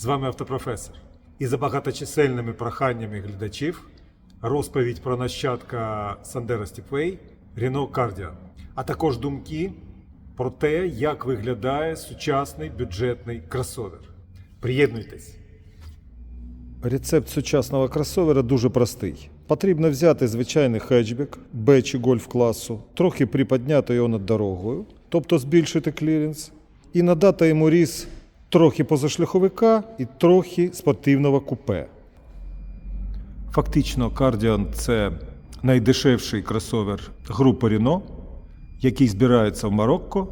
З вами автопрофесор. І за багаточисельними проханнями глядачів розповідь про нащадка Sandero Stepway Renault Cardian, а також думки про те, як виглядає сучасний бюджетний кросовер. Приєднуйтесь! Рецепт сучасного кросовера дуже простий. Потрібно взяти звичайний хетчбек Б чи гольф класу, трохи приподняти його над дорогою, тобто збільшити кліренс, і надати йому різ трохи позашляховика і трохи спортивного купе. Фактично, Cardian – це найдешевший кросовер групи Renault, який збирається в Марокко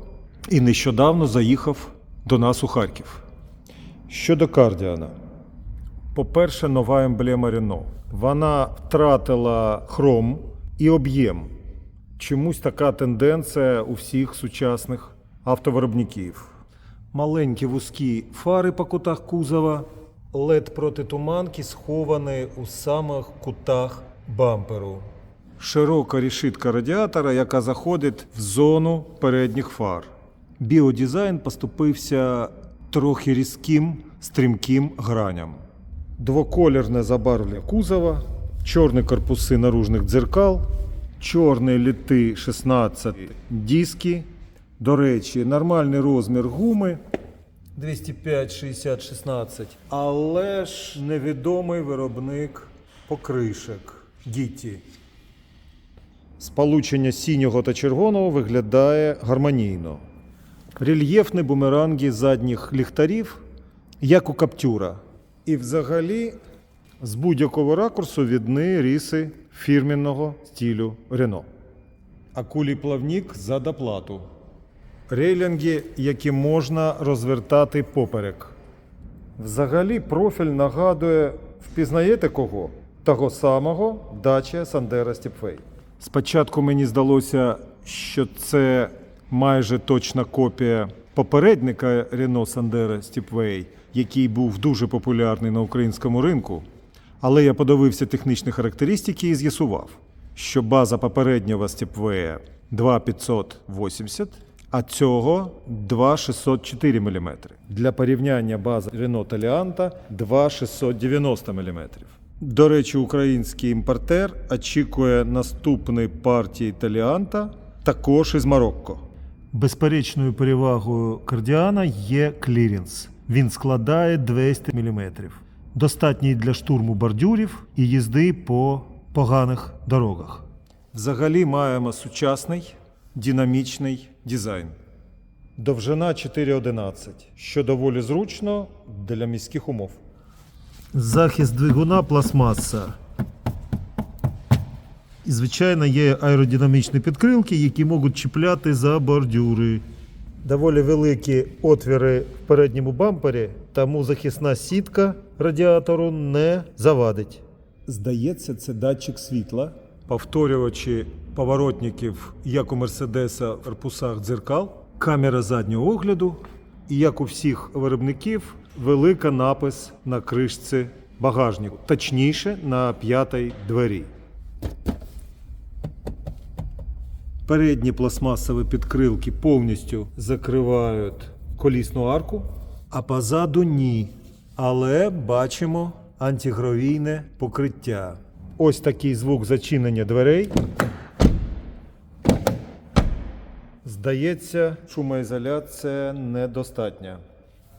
і нещодавно заїхав до нас у Харків. Щодо Кардіана. По-перше, нова емблема Renault. Вона втратила хром і об'єм. Чомусь така тенденція у всіх сучасних автовиробників. Маленькі вузькі фари по кутах кузова, led протитуманки сховані у самих кутах бамперу. Широка решітка радіатора, яка заходить в зону передніх фар. Біодизайн поступився трохи різким, стрімким граням. Двоколірне забарвлення кузова, чорні корпуси наружних дзеркал, чорні літи 16 диски. До речі, нормальний розмір гуми 205 60 16 але ж невідомий виробник покришек Гітті. Сполучення синього та червоного виглядає гармонійно. Рельєфні бумеранги задніх ліхтарів, як у каптюра. І взагалі з будь-якого ракурсу видні ріси фірменного стилю Рено. Акулій плавник за доплату. Рейлінги, які можна розвертати поперек. Взагалі профіль нагадує, впізнаєте кого? Того самого Dacia Sandero Stepway. Спочатку мені здалося, що це майже точна копія попередника Renault Sandero Stepway, який був дуже популярний на українському ринку. Але я подивився технічні характеристики і з'ясував, що база попереднього Stepway 2580, а цього 2604 мм. Для порівняння база Renault Talianta 2690 мм. До речі, український імпортер очікує наступної партії Таліанта також із Марокко. Безперечною перевагою кардіана є кліренс. Він складає 200 мм. Достатній для штурму бордюрів і їзди по поганих дорогах. Взагалі маємо сучасний динамічний дизайн. Довжина 4,11, що доволі зручно для міських умов. Захист двигуна пластмаса. І, звичайно, є аеродинамічні підкрилки, які можуть чіпляти за бордюри. Доволі великі отвіри в передньому бампері, тому захисна сітка радіатору не завадить. Здається, це датчик світла. Повторювачі поворотників, як у Мерседеса в корпусах дзеркал, камера заднього огляду і, як у всіх виробників, велика напис на кришці багажнику, точніше на п'ятій двері. Передні пластмасові підкрилки повністю закривають колісну арку, а позаду ні. Але бачимо антигравійне покриття. Ось такий звук зачинення дверей. Здається, шумоізоляція недостатня.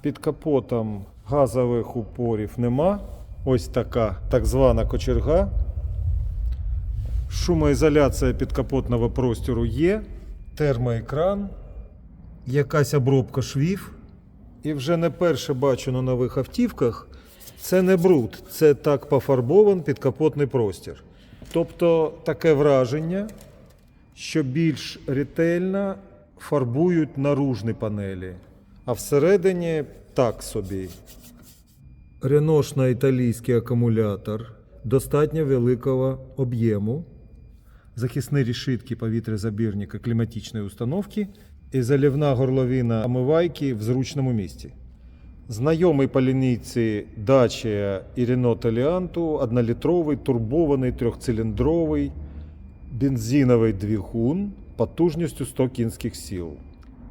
Під капотом газових упорів нема. Ось така так звана кочерга. Шумоізоляція підкапотного простору є, термоекран, якась обробка швів. І вже не перше бачу на нових автівках. Це не бруд, це так пофарбован підкапотний простір. Тобто таке враження, що більш ретельно фарбують наружні панелі, а всередині так собі. Реношно-італійський акумулятор достатньо великого об'єму, захисні решітки повітрязабірника кліматичної установки і залівна горловина омивайки в зручному місці. Знайомий по лінійці Dacia і Renault Taliant однолітровий турбований трьохциліндровий бензиновий двигун потужністю 100 кінських сил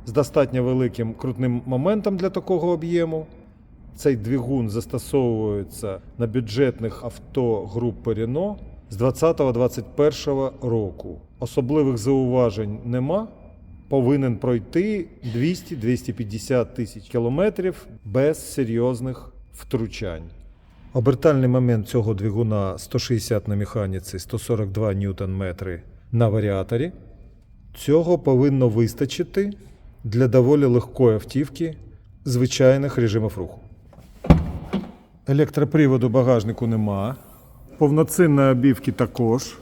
з достатньо великим крутним моментом для такого об'єму Цей двигун застосовується на бюджетних авто групи Renault з 2020-2021 року. Особливих зауважень нема. Повинен пройти 200-250 тисяч кілометрів без серйозних втручань. Обертальний момент цього двигуна 160 на механіці, 142 ньютон-метри на варіаторі. Цього повинно вистачити для доволі легкої автівки звичайних режимів руху. Електроприводу багажнику нема. Повноцінної обівки також.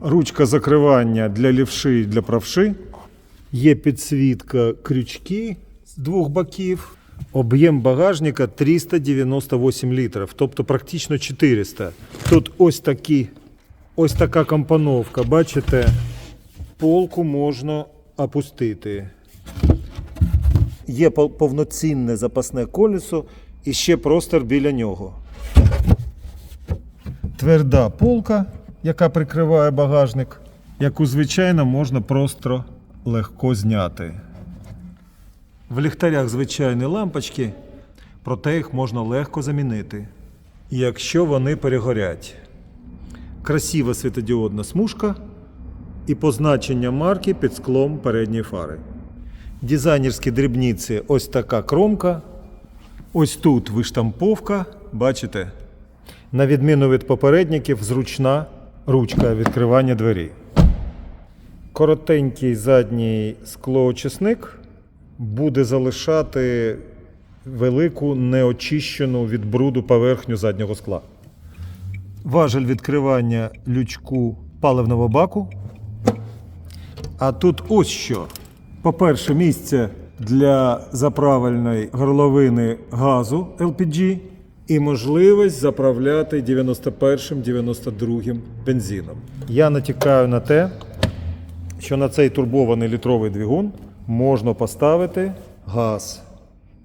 Ручка закривання для лівши і для правши. Є підсвітка крючки з двох боків. Об'єм багажника 398 літрів, тобто практично 400. Тут ось такі, ось така компоновка. Бачите, полку можна опустити. Є повноцінне запасне колесо і ще простір біля нього. Тверда полка, яка прикриває багажник, яку, звичайно, можна просто легко зняти. В ліхтарях звичайні лампочки, проте їх можна легко замінити, якщо вони перегорять. Красива світодіодна смужка і позначення марки під склом передньої фари. Дизайнерські дрібниці ось така кромка. Ось тут виштамповка, бачите? На відміну від попередників, зручна ручка відкривання двері. Коротенький задній склоочисник буде залишати велику неочищену від бруду поверхню заднього скла. Важель відкривання лючку паливного баку. А тут ось що. По-перше, місце для заправельної горловини газу LPG і можливість заправляти 91-92 бензином. Я натякаю на те, що на цей турбований літровий двигун можна поставити газ,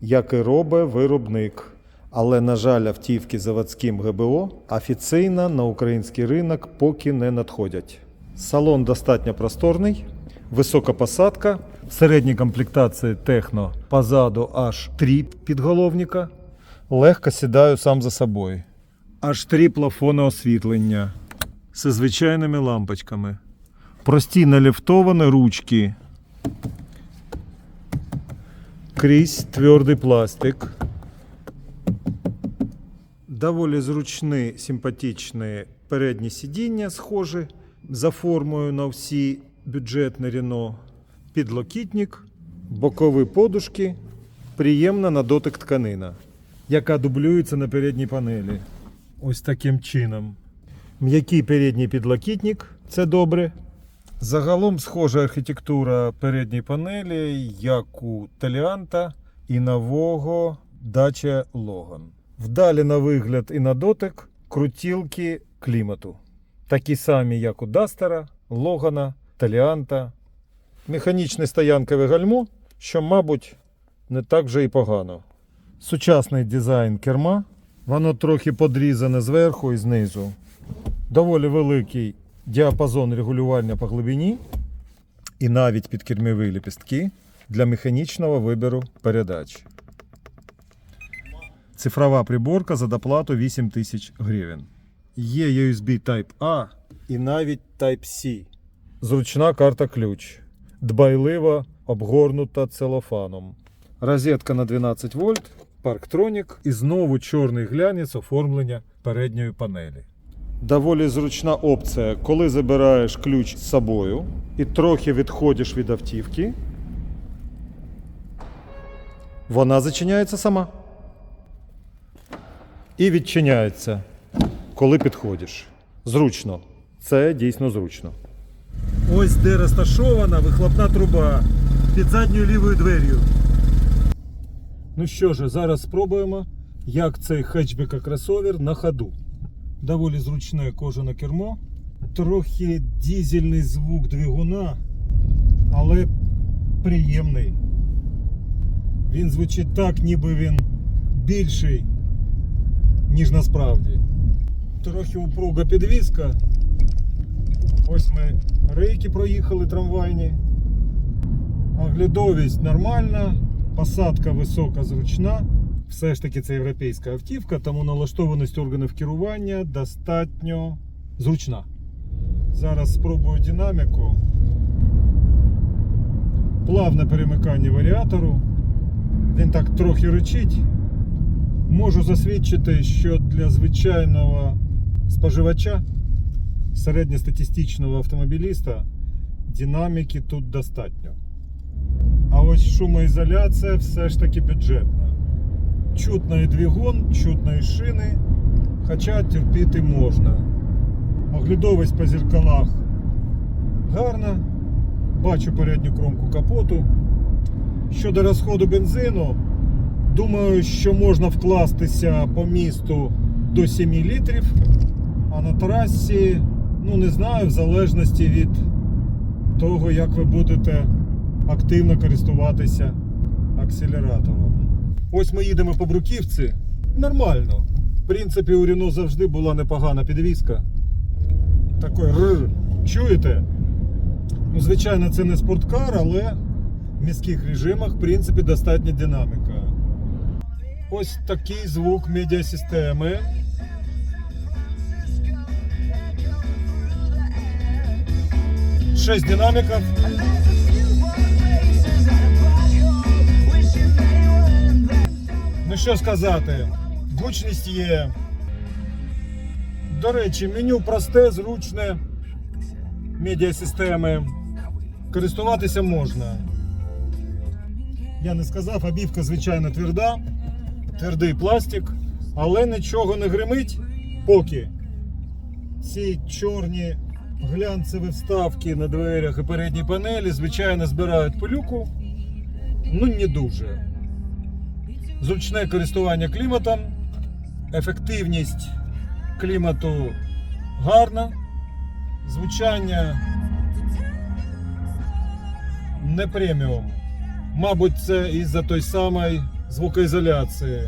як і робить виробник. Але, на жаль, автівки заводським ГБО офіційно на український ринок поки не надходять. Салон достатньо просторний, висока посадка, в середній комплектації техно позаду аж три підголовника. Легко сідаю сам за собою. Аж три плафони освітлення зі звичайними лампочками. Прості наліфтовані ручки. Крізь твердий пластик. Доволі зручні, симпатичні передні сидіння, схожі за формою на всі бюджетні Рено. Підлокітник, бокові подушки, приємна на дотик тканина, яка дублюється на передній панелі. Ось таким чином. М'який передній підлокітник це добре. Загалом схожа архітектура передньої панелі, як у Таліанта і нового Dacia Logan. Вдалі на вигляд і на дотик крутілки клімату. Такі самі, як у Дастера, Логана, Таліанта. Механічне стоянкове гальмо, що, мабуть, не так вже і погано. Сучасний дизайн керма. Воно трохи подрізане зверху і знизу. Доволі великий діапазон регулювання по глибині і навіть підкермові ліпістки для механічного вибору передач. Цифрова приборка за доплату 8 тисяч гривень. Є USB Type-A і навіть Type-C. Зручна карта ключ. Дбайливо обгорнута целофаном. Розетка на 12 вольт, парктронік і знову чорний глянець оформлення передньої панелі. Доволі зручна опція, коли забираєш ключ з собою і трохи відходиш від автівки. Вона зачиняється сама. І відчиняється, коли підходиш. Зручно. Це дійсно зручно. Ось де розташована вихлопна труба під задньою лівою двер'ю. Ну що ж, зараз спробуємо, як цей хетчбека кросовер на ходу. Доволі зручне кожане кермо. Трохи дізельний звук двигуна, але приємний. Він звучить так, ніби він більший, ніж насправді. Трохи упруга підвізка. Ось ми рейки проїхали трамвайні. Оглядовість нормальна, посадка висока, зручна. Все ж таки це європейська автівка, тому налаштованість органів керування достатньо зручна. Зараз спробую динаміку. Плавне перемикання варіатору. Він так трохи речить. Можу засвідчити, що для звичайного споживача, середньостатистичного автомобіліста, динаміки тут достатньо. А ось шумоізоляція все ж таки бюджетна. Чутно і двигун, чутно і шини, хоча терпіти можна. Оглядовість по зеркалах гарна. Бачу передню кромку капоту. Щодо розходу бензину, думаю, що можна вкластися по місту до 7 літрів, а на трасі, ну не знаю, в залежності від того, як ви будете активно користуватися акселератором. Ось ми їдемо по Бруківці. Нормально. В принципі, у Рено завжди була непогана підвізка. Такий р. Чуєте? Ну, звичайно, це не спорткар, але в міських режимах, в принципі, достатня динаміка. Ось такий звук медіасистеми. Шесть динаміків. Ну що сказати, гучність є. До речі, меню просте, зручне, медіасистеми. Користуватися можна. Я не сказав, обівка звичайно тверда, твердий пластик, але нічого не гримить, поки ці чорні глянцеві вставки на дверях і передній панелі, звичайно, збирають пилюку. Ну, не дуже. Зручне користування кліматом, ефективність клімату гарна, звучання не преміум. Мабуть, це із-за той самої звукоізоляції.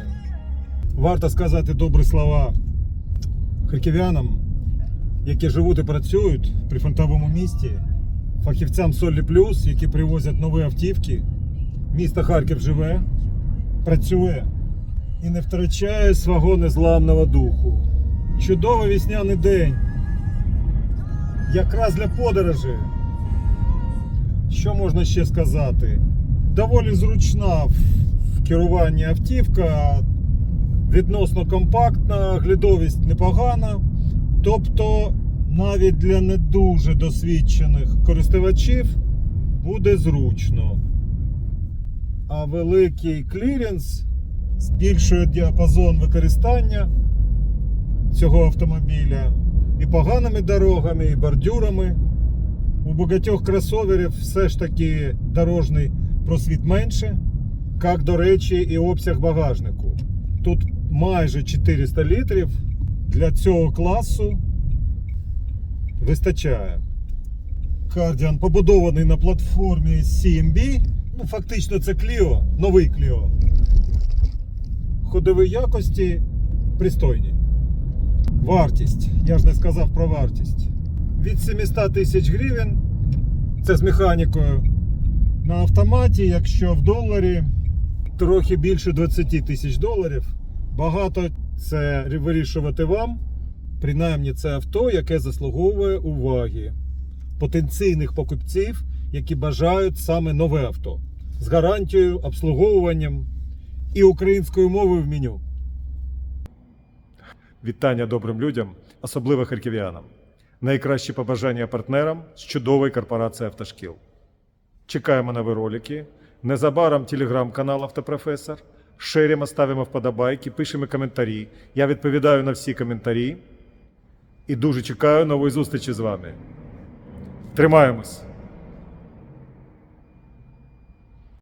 Варто сказати добрі слова харків'янам, які живуть і працюють при фронтовому місті, фахівцям Солі Плюс, які привозять нові автівки. Місто Харків живе, працює і не втрачає свого незламного духу. Чудовий весняний день. Якраз для подорожі. Що можна ще сказати? Доволі зручна в керуванні автівка, відносно компактна, глядовість непогана. Тобто, навіть для не дуже досвідчених користувачів буде зручно. А великий кліренс збільшує діапазон використання цього автомобіля і поганими дорогами, і бордюрами. У багатьох кросоверів все ж таки дорожній просвіт менше, як, до речі, і обсяг багажнику. Тут майже 400 літрів для цього класу вистачає. Кардіан побудований на платформі CMB. Ну, фактично це Clio, новий Clio. Ходові якості пристойні. Вартість. Я ж не сказав про вартість. Від 700 тисяч гривень. Це з механікою. На автоматі, якщо в доларі, трохи більше 20 тисяч доларів. Багато це вирішувати вам. Принаймні, це авто, яке заслуговує уваги потенційних покупців, які бажають саме нове авто з гарантією, обслуговуванням і українською мовою в меню. Вітання добрим людям, особливо харків'янам. Найкращі побажання партнерам з чудової корпорації Автошкіл. Чекаємо нові ролики. Незабаром телеграм-канал Автопрофесор. Шеримо, ставимо вподобайки, пишемо коментарі. Я відповідаю на всі коментарі. І дуже чекаю нової зустрічі з вами. Тримаємось!